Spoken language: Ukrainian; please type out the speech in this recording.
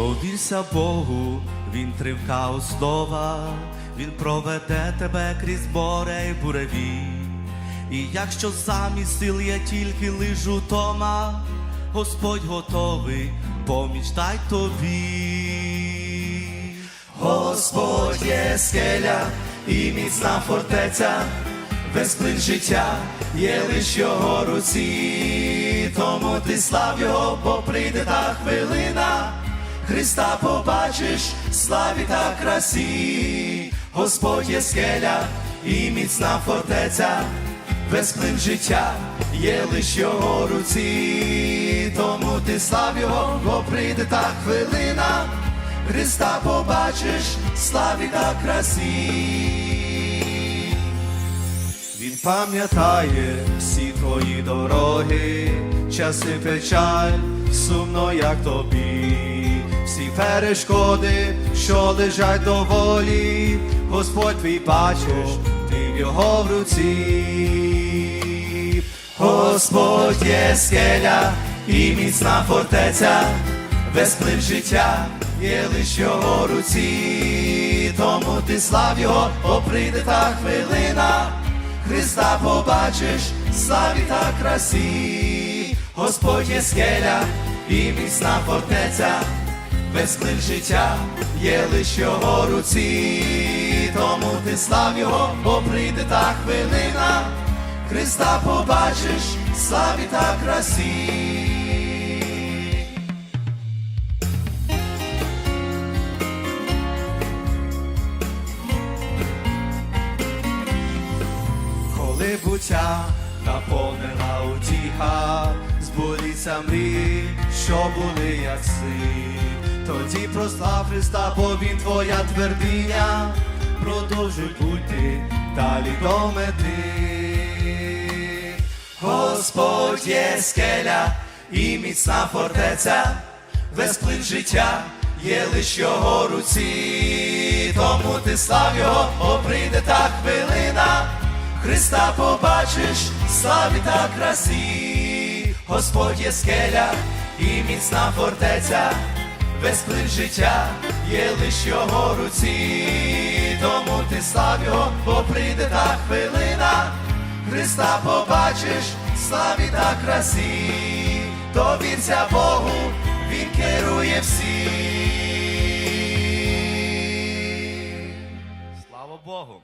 Довірся Богу, він тривка основа, він проведе тебе крізь море й буреві. І якщо замість сил є тільки лиш утома, Господь готовий, поміч дай тобі. Господь є скеля і міцна фортеця, весь плин життя є лиш його руці, тому ти слав його, бо прийде та хвилина. Христа побачиш, славі та красі, Господь є скеля і міцна фортеця, весь плин життя є лиш його руці, тому ти слав його, бо прийде та хвилина, Христа побачиш, славі та красі. Він пам'ятає всі твої дороги, часи печаль, сумно, як тобі, всі перешкоди, що лежать доволі, Господь твій бачиш, ти в його в руці. Господь є скеля і міцна фортеця, весь плив життя є лиш його руці, тому ти слав його, бо прийде та хвилина. Христа побачиш, славі та красі, Господь є скеля і міцна фортеця, весь плин життя є лиш його руці, тому ти слав його, бо прийде та хвилина, Христа побачиш, славі та красі. Коли буття наповнена утіха, збуліться мрії, що були як сни. Тоді прослав Христа, бо він твоя твердиня, продовжуй бути далі до мети. Господь є скеля і міцна фортеця, весь плин життя є лиш його руці, тому ти слав його, бо прийде та хвилина. Христа побачиш, славі та красі, Господь є скеля і міцна фортеця, весь плин життя є лиш його руці, тому ти слав його, бо прийде та хвилина, Христа побачиш, славі та красі, довірся Богу, Він керує всім. Слава Богу!